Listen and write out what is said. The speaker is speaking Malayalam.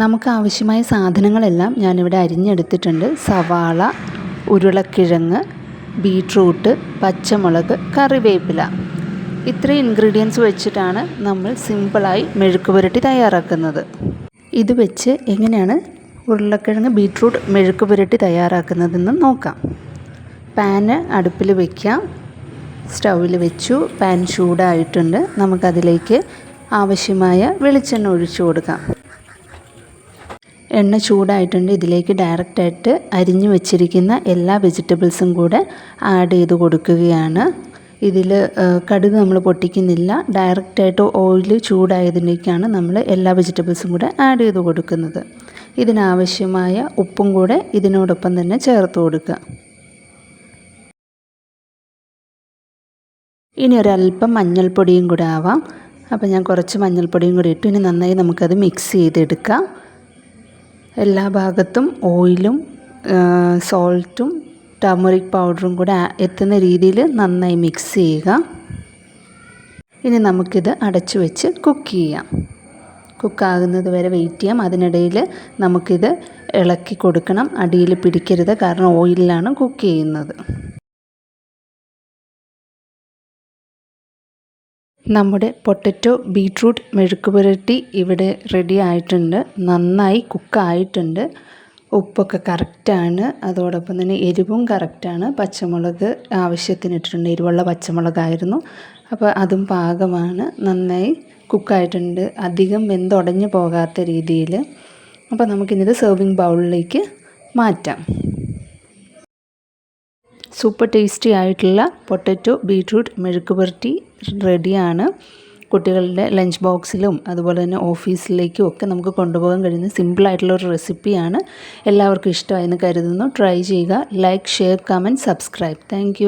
നമുക്ക് ആവശ്യമായ സാധനങ്ങളെല്ലാം ഞാനിവിടെ അരിഞ്ഞെടുത്തിട്ടുണ്ട്. സവാള ഉരുളക്കിഴങ്ങ് ബീട്രൂട്ട് പച്ചമുളക് കറിവേപ്പില. ഇത്രയും ഇൻഗ്രീഡിയൻസ് വെച്ചിട്ടാണ് നമ്മൾ സിമ്പിളായി മെഴുക്ക് പുരട്ടി തയ്യാറാക്കുന്നത്. ഇത് വെച്ച് എങ്ങനെയാണ് ഉരുളക്കിഴങ്ങ് ബീട്രൂട്ട് മെഴുക്ക് പുരട്ടി തയ്യാറാക്കുന്നതെന്ന് നോക്കാം. പാന് അടുപ്പിൽ വയ്ക്കാം സ്റ്റൗവിൽ വെച്ചു. പാൻ ചൂടായിട്ടുണ്ട്. നമുക്കതിലേക്ക് ആവശ്യമായ വെളിച്ചെണ്ണ ഒഴിച്ചു കൊടുക്കാം. എണ്ണ ചൂടായിട്ടുണ്ട്. ഇതിലേക്ക് ഡയറക്റ്റായിട്ട് അരിഞ്ഞു വെച്ചിരിക്കുന്ന എല്ലാ വെജിറ്റബിൾസും കൂടെ ആഡ് ചെയ്ത് കൊടുക്കുകയാണ്. ഇതിൽ കടുക് നമ്മൾ പൊട്ടിക്കുന്നില്ല. ഡയറക്റ്റായിട്ട് ഓയിൽ ചൂടായതിലേക്കാണ് നമ്മൾ എല്ലാ വെജിറ്റബിൾസും കൂടെ ആഡ് ചെയ്ത് കൊടുക്കുന്നത്. ഇതിനാവശ്യമായ ഉപ്പും കൂടെ ഇതിനോടൊപ്പം തന്നെ ചേർത്ത് കൊടുക്കുക. ഇനി ഒരല്പം മഞ്ഞൾപ്പൊടിയും കൂടെ ആവാം. അപ്പോൾ ഞാൻ കുറച്ച് മഞ്ഞൾപ്പൊടിയും കൂടി ഇട്ടു. ഇനി നന്നായി നമുക്കത് മിക്സ് ചെയ്തെടുക്കാം. എല്ലാ ഭാഗത്തും ഓയിലും സോൾട്ടും ടർമറിക് പൗഡറും കൂടെ എത്തുന്ന രീതിയിൽ നന്നായി മിക്സ് ചെയ്യുക. ഇനി നമുക്കിത് അടച്ചു വെച്ച് കുക്ക് ചെയ്യാം. കുക്കാകുന്നത് വരെ വെയിറ്റ് ചെയ്യാം. അതിനിടയിൽ നമുക്കിത് ഇളക്കി കൊടുക്കണം. അടിയിൽ പിടിക്കരുത്. കാരണം ഓയിലിലാണ് കുക്ക് ചെയ്യുന്നത്. നമ്മുടെ പൊട്ടറ്റോ ബീട്രൂട്ട് മെഴുക്ക് പുരട്ടി ഇവിടെ റെഡി ആയിട്ടുണ്ട്. നന്നായി കുക്കായിട്ടുണ്ട് ഉപ്പൊക്കെ കറക്റ്റാണ് അതോടൊപ്പം തന്നെ എരിവും കറക്റ്റാണ് പച്ചമുളക് ആവശ്യത്തിന് ഇട്ടിട്ടുണ്ട്. എരിവുള്ള പച്ചമുളകായിരുന്നു. അപ്പോൾ അതും പാകമാണ്. നന്നായി കുക്കായിട്ടുണ്ട് അധികം വെന്തുടഞ്ഞു പോകാത്ത രീതിയിൽ അപ്പോൾ നമുക്കിനിത് സെർവിങ് ബൗളിലേക്ക് മാറ്റാം. സൂപ്പർ ടേസ്റ്റി ആയിട്ടുള്ള പൊട്ടറ്റോ ബീട്രൂട്ട് മെഴുക്ക് പുരട്ടി റെഡിയാണ്. കുട്ടികളുടെ ലഞ്ച് ബോക്സിലും അതുപോലെ തന്നെ ഓഫീസിലേക്കും ഒക്കെ നമുക്ക് കൊണ്ടുപോകാൻ കഴിയുന്ന സിമ്പിളായിട്ടുള്ള ഒരു റെസിപ്പിയാണ് എല്ലാവർക്കും ഇഷ്ടമായെന്ന് കരുതുന്നു. ട്രൈ ചെയ്യുക. Like share comment subscribe thank